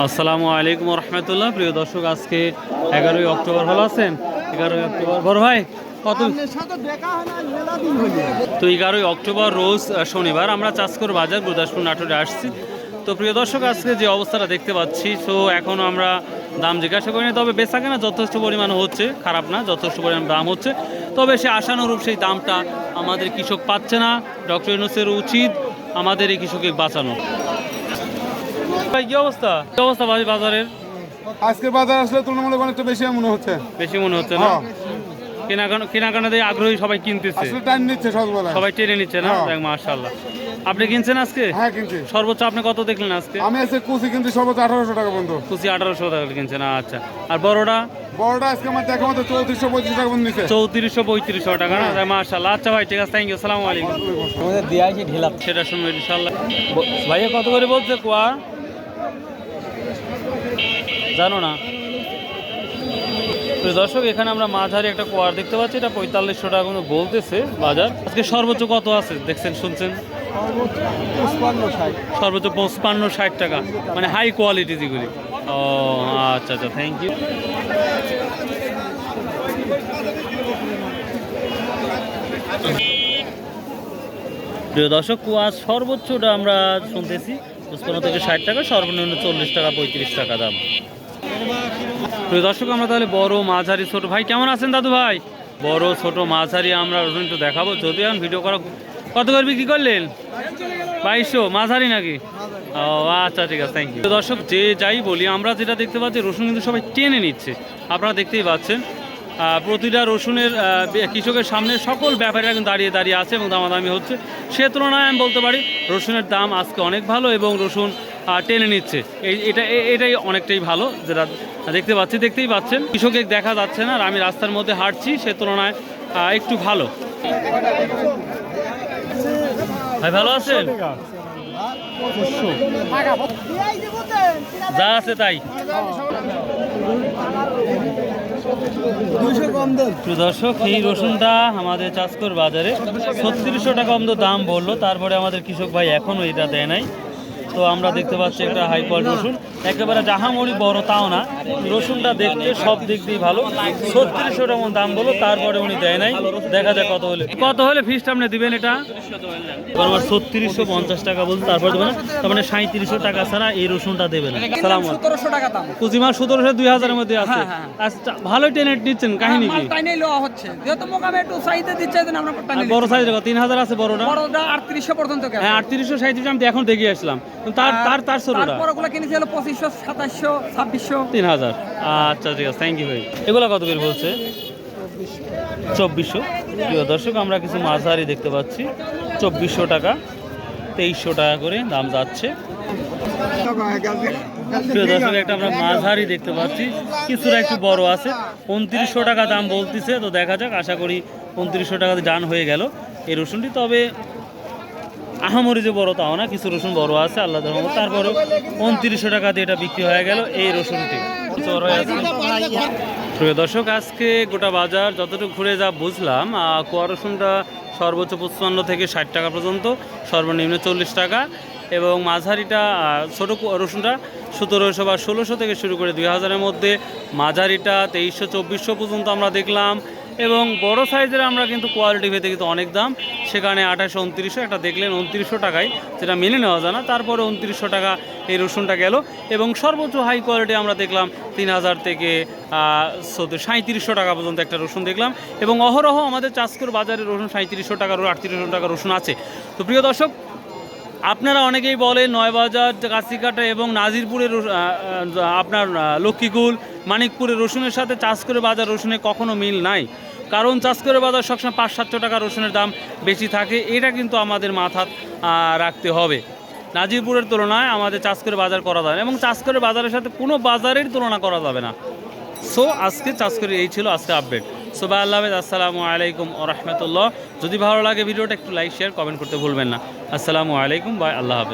আসসালামু আলাইকুম রহমতুল্লাহ। প্রিয় দর্শক আজকে এগারোই অক্টোবর ভালো আছেন? এগারোই অক্টোবর। বড় ভাই কত তো এগারোই অক্টোবর রোজ শনিবার আমরা চাষকর বাজার গুরদাসপুর নাটোরে আসছি। তো প্রিয় দর্শক আজকে যে অবস্থাটা দেখতে পাচ্ছি তো এখনও আমরা দাম জিজ্ঞাসা করিনি তবে বেচা কেনা যথেষ্ট পরিমাণ হচ্ছে খারাপ না যথেষ্ট পরিমাণ দাম হচ্ছে। তবে সে আশানুরূপ সেই দামটা আমাদের কৃষক পাচ্ছে না। ডক্টর ইউনুসের উচিত আমাদের এই কৃষককে বাঁচানো। ভাই কি অবস্থা? কি অবস্থা ভাই বাজারের? আজকে বাজার আসলে তুলনামূলক অনেকটা বেশি মনে হচ্ছে। বেশি মনে হচ্ছে না? হ্যাঁ। কেনাকাটা কেনাকাটাতে আগ্রহী সবাই কিনতেছে। আসলে টাইম নিচ্ছে সকালবেলা সবাই টেনে নিচ্ছে না? হ্যাঁ। দেখ মাশাআল্লাহ। আপনি কিনছেন আজকে? হ্যাঁ কিনছি। সর্বোচ্চ আপনি কত দেখলেন আজকে? আমি আজকে কুচি কিনছি সর্বোচ্চ আঠারোশো টাকা পর্যন্ত। খুশি আঠারোশো টাকা কিনছেন আচ্ছা। আর বড়টা? বড়টা আজকে আমার দেখা মতো চৌত্রিশশো পঁয়ত্রিশ টাকা পর্যন্ত নিচ্ছে চৌত্রিশশো পঁয়ত্রিশশো টাকা না? আচ্ছা ভাই ঠিক আছে থ্যাংক ইউ সালাম আলাইকুম। আমাদের দিয়ে আসি ঢিলা। সেটা ভাইয়া কত করে বলছে কোয়া? জানো না। দর্শক, এখানে আমরা মাঝারি একটা কোয়ার দেখতে পাচ্ছি। এটা পঁয়তাল্লিশশো টাকা কিন্তু বলতেছে বাজার। আজকে সর্বোচ্চ কত আছে? দেখছেন, শুনছেন? সর্বোচ্চ পঁচপান্ন ষাট টাকা। মানে হাই কোয়ালিটি যেগুলি। ও আচ্ছা আচ্ছা থ্যাংক ইউ প্রিয় দর্শক কুয়াশ সর্বোচ্চটা আমরা শুনতেছি। পঁচপান্ন থেকে ষাট টাকা, সর্বনিম্ন চল্লিশ টাকা, পঁয়ত্রিশ টাকা দাম। প্রিয় দর্শক, আমরা তাহলে বড় মাঝারি ছোট ভাই, কেমন আছেন দাদু ভাই? বড়, ছোট, মাঝারি, আমরা ওরকম একটু দেখাবো। যদি এখন ভিডিও করা কত করে বিক্রি করলেন? বাইশশো, মাঝারি নাকি? ও আচ্ছা ঠিক আছে থ্যাংক ইউ দর্শক, যে যাই বলি, আমরা যেটা দেখতে পাচ্ছি, রসুন কিন্তু সবাই টেনে নিচ্ছে। আপনারা দেখতেই পাচ্ছেন। প্রতিটা রসুনের কৃষকের সামনে সকল ব্যাপারীরা কিন্তু দাঁড়িয়ে দাঁড়িয়ে আছে এবং দামাদামি হচ্ছে। সে তুলনায় আমি বলতে পারি, রসুনের দাম আজকে অনেক ভালো এবং রসুন টেনে নিচ্ছে। এই এটা এটাই অনেকটাই ভালো যেটা দেখতে পাচ্ছি দেখতেই পাচ্ছেন। কৃষকের দেখা যাচ্ছে না আর আমি রাস্তার মধ্যে হাঁটছি সে তুলনায় একটু ভালো। ভাই ভালো আছেন? যা আছে তাই। দর্শক এই রসুনটা আমাদের চাষকর বাজারে ছত্রিশশো টাকা অন্ত দাম বলল তারপরে আমাদের কৃষক ভাই এখনও এটা দেয় নাই। তো আমরা দেখতে পাচ্ছি একটা হাই কোয়ালিটি রসুন। একেবারে জাহামড়ি বড় তাও না। রসুনটা দেখতে সব দিক দিয়ে ভালো। ছত্রিশশো টাকা দাম বলল তারপরে উনি দেয় নাই। দেখা যাক কত হলে কত হলে ফিসটা আপনি দিবেন এটা? বরাবর ছত্রিশশো পঞ্চাশ টাকা বলতে তারপর দেবেন না। তার মানে সাঁত্রিশশো টাকা ছাড়া এই রসুনটা দেবেন সালাম সতেরোশো টাকা দাম। পুঁজিমা সতেরোশো দুই হাজারের মধ্যে আছে। হ্যাঁ, হ্যাঁ। আচ্ছা ভালোই টেনে নিচ্ছেন কাহিনী কি? টাইনে লওয়া হচ্ছে। যেহেতু মোকামে একটু চাহিদা দিচ্ছে আমরা বড় সাইজের তিন হাজার আছে বড়টা? বড়টা আটত্রিশশো পর্যন্ত হ্যাঁ আটত্রিশশো সাঁত্রিশশো আমি এখন দেখে আসলাম। তার তার তার ছোটটা ওগুলো কিনেছি হলো পঁচিশশো সাতাশশো ছাব্বিশশো। তিন হাজার। আচ্ছা ঠিক আছে থ্যাংক ইউ ভাই। এগুলো কত করে বলছে? চব্বিশশো। প্রিয় দর্শক আমরা কিছু মাঝারি দেখতে পাচ্ছি। চব্বিশশো টাকা তেইশশো টাকা করে দাম যাচ্ছে। প্রিয় দর্শক একটা আমরা মাঝারি দেখতে পাচ্ছি। কিছুটা একটু বড় আছে। উনত্রিশশো টাকা দাম বলতেছে তো দেখা যাক আশা করি উনত্রিশশো টাকাতে ডান হয়ে গেল এই রসুনটি। তবে আহামরি যে বড় তাও না, কিছু রসুন বড় আছে, আল্লাহ রহমত। তারপরে উনত্রিশশো দিয়ে এটা বিক্রি হয়ে গেল এই রসুনটি। প্রিয় দর্শক, আজকে গোটা বাজার যতটুকু ঘুরে যা বুঝলাম কোয়া রসুনটা সর্বোচ্চ পঁচপান্ন থেকে ষাট টাকা পর্যন্ত, সর্বনিম্ন চল্লিশ টাকা। এবং মাঝারিটা ছোটো রসুনটা সতেরোশো বা ষোলোশো থেকে শুরু করে দুই হাজারের মধ্যে। মাঝারিটা তেইশশো, চব্বিশশো পর্যন্ত আমরা দেখলাম। এবং বড় সাইজের আমরা কিন্তু কোয়ালিটি ভেতে কিন্তু অনেক দাম। সেখানে আঠাশশো উনত্রিশশো একটা দেখলেন উনত্রিশশো টাকায়, যেটা মেনে নেওয়া যায় না। তারপরে উনত্রিশশো টাকা এই রসুনটা গেল এবং সর্বোচ্চ হাই কোয়ালিটি আমরা দেখলাম তিন হাজার থেকে চোদ্দ সাঁত্রিশশো টাকা পর্যন্ত একটা রসুন দেখলাম এবং অহরহ আমাদের চাষকর বাজারে রসুন সাঁত্রিশশো টাকা, আটত্রিশশো টাকা রসুন আছে। তো প্রিয় দর্শক আপনারা অনেকেই বলেন নয়বাজার কাশিকাটা এবং নাজিরপুরের আপনার লক্ষ্মীকুল মানিকপুরের রসুনের সাথে চাষ করে বাজার রসুনের কখনো মিল নাই। কারণ চাষ করে বাজার সবসময় পাঁচ সাতশো টাকা রসুনের দাম বেশি থাকে, এটা কিন্তু আমাদের মাথা রাখতে হবে। নাজিরপুরের তুলনায় আমাদের চাষ করে বাজার করা যাবে এবং চাষ করে বাজারের সাথে কোনো বাজারের তুলনা করা যাবে না। সো আজকে চাষ করে এই ছিল আজকে আপডেট সো বাই আল্লাহ আসসালামু আলাইকুম ও রহমতুল্লাহ। যদি ভালো লাগে ভিডিওটা একটু লাইক শেয়ার কমেন্ট করতে ভুলবেন না। আসসালামু আলাইকুম বাই আল্লাহ হাফেজ।